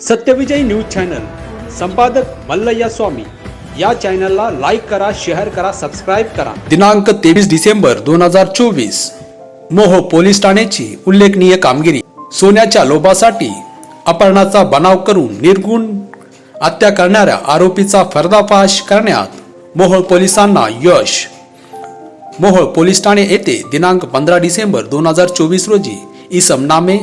Satyavijay news channel संपादक मल्लय्या स्वामी. या चॅनलला लाईक करा शेअर करा सबस्क्राईब करा. दिनांक तेवीस डिसेंबर दोन हजार चोवीस. मोह पोलीस ठाण्याची उल्लेखनीय कामगिरी. सोन्याच्या लोभासाठी अपहरणाचा बनाव करून निर्गुण हत्या करणाऱ्या आरोपीचा पर्दाफाश करण्यात मोहोळ पोलिसांना यश. मोहोळ पोलीस ठाणे येथे दिनांक पंधरा डिसेंबर दोन हजार चोवीस रोजी इसम नामे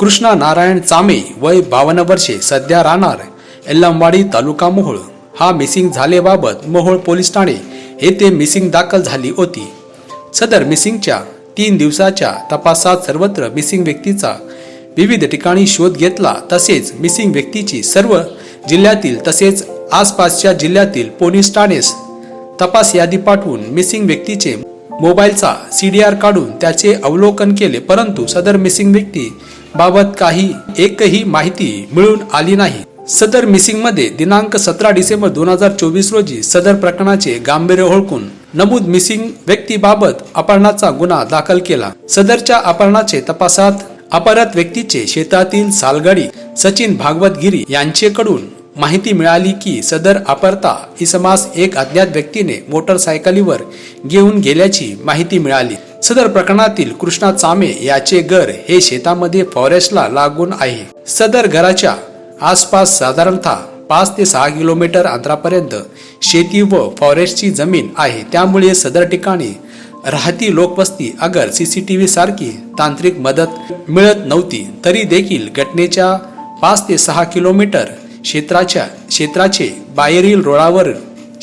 कृष्णा नारायण चामे वय बावन्न वर्षे सध्या राहणार एल्लमवाडी तालुका मोहोळ. हा मिसिंग झालेबाबत मोहोळ पोलीस ठाणे येथे मिसिंग दाखल झाली होती. सदर मिसिंगच्या तीन दिवसाच्या तपासात सर्वत्र मिसिंग व्यक्तीचा विविध ठिकाणी शोध घेतला तसेच मिसिंग व्यक्तीची सर्व जिल्ह्यातील तसेच आसपासच्या जिल्ह्यातील पोलीस ठाणेस तपास यादी पाठवून मिसिंग व्यक्तीचे मोबाईलचा सी डी आर काढून त्याचे अवलोकन केले परंतु सदर मिसिंग व्यक्ती बाबत काही एकही माहिती मिळून आली नाही. सदर मिसिंगमध्ये दिनांक सतरा डिसेंबर दोन हजार चोवीस रोजी सदर प्रकरणाचे गांभीर्य ओळखून नमूद मिसिंग व्यक्तीबाबत अपहरणाचा गुन्हा दाखल केला. सदरच्या अपहरणाचे तपासात अपहरत व्यक्तीचे शेतातील सालगाडी सचिन भागवत गिरी यांचेकडून माहिती मिळाली की सदर अपरता इसमास एक अज्ञात व्यक्तीने मोटरसायकलीवर घेऊन गेल्याची माहिती मिळाली. सदर प्रकरणातील कृष्णा चामे याचे घर हे शेतामध्ये फॉरेस्टला लागून आहे. सदर घराच्या आसपास साधारणतः पाच ते सहा किलोमीटर अंतरापर्यंत शेती व फॉरेस्टची जमीन आहे. त्यामुळे सदर ठिकाणी राहती लोकवस्ती अगर सीसीटीव्ही सारखी तांत्रिक मदत मिळत नव्हती तरी देखील घटनेच्या पाच ते सहा किलोमीटर क्षेत्राच्या क्षेत्राचे बाहेरील रोडावर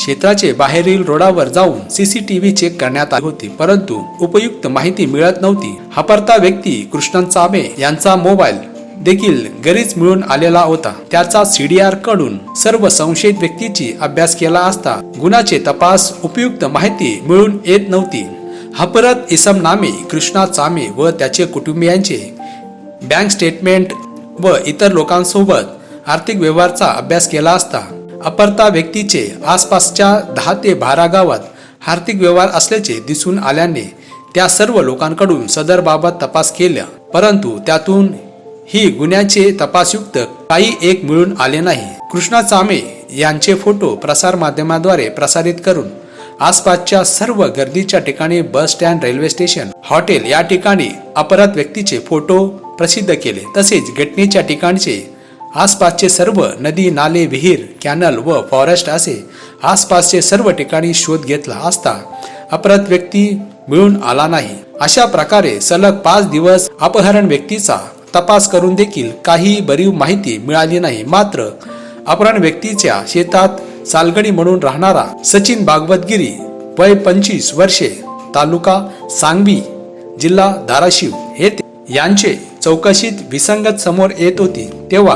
क्षेत्राचे बाहेरील रोडावर जाऊन सीसीटीव्ही चेक करण्यात आले होते. परंतु उपयुक्त माहिती मिळत नव्हती. हपरता व्यक्ती कृष्णन चामे यांचा मोबाईल देखील घरीच मिळून आलेला होता. त्याचा सीडीआरकडून सर्व संशयित व्यक्तीची अभ्यास केला असता गुन्ह्याचे तपास उपयुक्त माहिती मिळून येत नव्हती. हपरत इसम नामे कृष्णा चामे व त्याचे कुटुंबियांचे बँक स्टेटमेंट व इतर लोकांसोबत आर्थिक व्यवहारचा अभ्यास केला असता. अपरता व्यक्तीचे आसपासच्या दहा ते बारा गावात आर्थिक व्यवहार असल्याचे दिसून आल्याने त्या सर्व लोकांकडून सदर बाबत तपास केला. परंतु त्यातून ही गुन्ह्याचे तपासयुक्त काही एक मिळून आले नाही. कृष्णा चामे यांचे फोटो प्रसार माध्यमाद्वारे प्रसारित करून आसपासच्या सर्व गर्दीच्या ठिकाणी bus stand railway station hotel या ठिकाणी अपराध व्यक्तीचे फोटो प्रसिद्ध केले. तसेच घटनेच्या ठिकाणचे आसपासचे सर्व नदी नाले विहीर कॅनल व फॉरेस्ट असे आसपासचे सर्व ठिकाणी शोध घेतला असता अपराध व्यक्ती मिळून आला नाही. अशा प्रकारे सलग पाच दिवस अपहरण व्यक्तीचा तपास करून देखील काही बरीव माहिती मिळाली नाही. मात्र अपहरण व्यक्तीच्या शेतात सालगडी म्हणून राहणारा सचिन भागवतगिरी वय पंचवीस वर्षे तालुका सांगवी जिल्हा धाराशिव हे यांचे चौकशीत विसंगत समोर येत होती. तेव्हा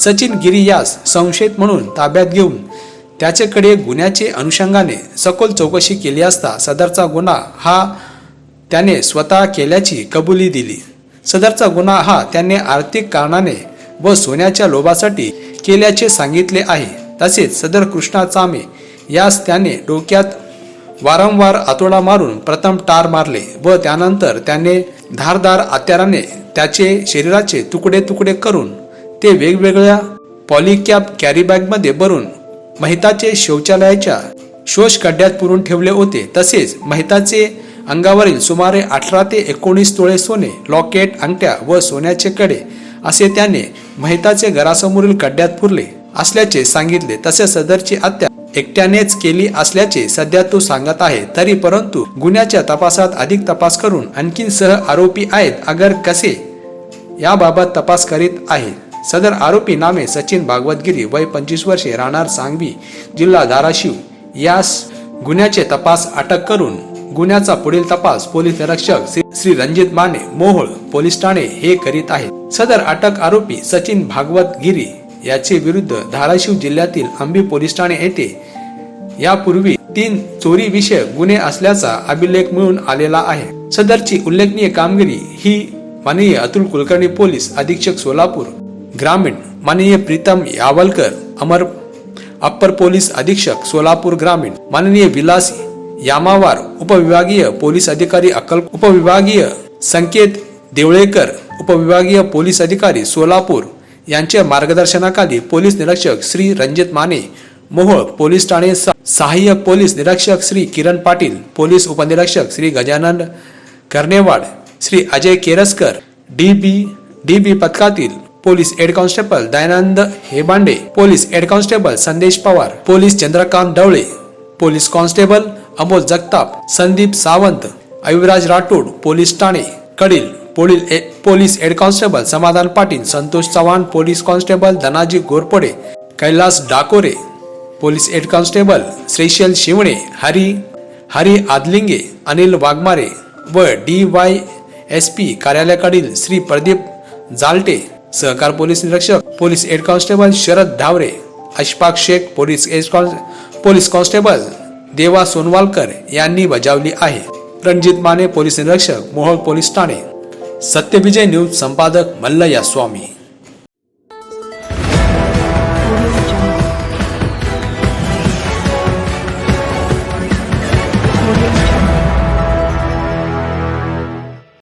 सचिन गिरी यास संशयित म्हणून ताब्यात घेऊन त्याच्याकडे गुन्ह्याचे अनुषंगाने सखोल चौकशी केली असता सदरचा गुन्हा हा त्याने स्वतः केल्याची कबुली दिली. सदरचा गुन्हा हा त्याने आर्थिक कारणाने व सोन्याच्या लोभासाठी केल्याचे सांगितले आहे. तसेच सदर कृष्णा चामे यास त्याने डोक्यात वारंवार आतोडा मारून प्रथम टार मारले व त्यानंतर त्याने धारदार आत्याराने त्याचे शरीराचे तुकडे तुकडे करून ते वेगवेगळ्या पॉलिकॅप कॅरीबॅगमध्ये भरून महिताचे शौचालयाच्या शोष खड्ड्यात पुरून ठेवले होते. तसेच महिताचे अंगावरील सुमारे अठरा ते एकोणीस तोळे सोने लॉकेट अंगठ्या व सोन्याचे कडे असे त्याने महिताचे घरासमोरील खड्ड्यात पुरले असल्याचे सांगितले. तसेच सदरची हत्या एकट्यानेच केली असल्याचे सध्या तो सांगत आहे. तरी परंतु गुन्ह्याच्या तपासात अधिक तपास करून आणखीन सह आरोपी आहेत. अगर कसे? याबाबत तपास करीत आहेत सदर आरोपी नामे सचिन भागवतगिरी वय पंचवीस वर्षे राहणार सांगवी जिल्हा धाराशिव. यास गुन्ह्याचे तपास अटक करून गुन्ह्याचा पुढील तपास पोलीस निरीक्षक श्री- रणजित माने मोहोळ पोलीस ठाणे हे करीत आहेत. सदर अटक आरोपी सचिन भागवत गिरी याचे विरुद्ध धाराशिव जिल्ह्यातील आंबी पोलीस ठाणे येथे यापूर्वी तीन चोरी विषय गुन्हे असल्याचा अभिलेख मिळून आलेला आहे. सदरची उल्लेखनीय कामगिरी ही माननीय अतुल कुलकर्णी पोलीस अधीक्षक सोलापूर ग्रामीण माननीय प्रीतम यावलकर अमर अप्पर पोलीस अधीक्षक सोलापूर ग्रामीण माननीय विलास यामावार उपविभागीय पोलीस अधिकारी अक्कल उपविभागीय संकेत देवळेकर उपविभागीय पोलीस अधिकारी सोलापूर यांच्या मार्गदर्शनाखाली पोलीस निरीक्षक श्री रणजित माने मोहोळ पोलीस ठाणे सहाय्यक पोलीस निरीक्षक श्री किरण पाटील पोलीस उपनिरीक्षक Shri Gajanan Karnewad Shri Ajay Keraskar D B D B पथकातील police head constable Dayanand Hebande police head constable Sandesh Pawar police Chandrakant Dawale police constable Amol Jagtap Sandeep Sawant Aviraj Rathod police Thane कडील police A- police head constable Samadhan Patil Santosh Chavan police constable Dhanaji Ghorpade Kailas Dakore police head constable Shrishail Shivane Hari Hari Adalinge Anil Waghmare व D Y S P कार्यालयाकडील श्री प्रदीप जालटे सहकार police निरीक्षक police head constable Sharad Dhaware Ashfaq Shaikh police head police constable Deva Sonawalkar यांनी बजावली आहे. Ranjit Mane police निरीक्षक Mohol police ठाणे. Satyavijay news संपादक मल्लया स्वामी.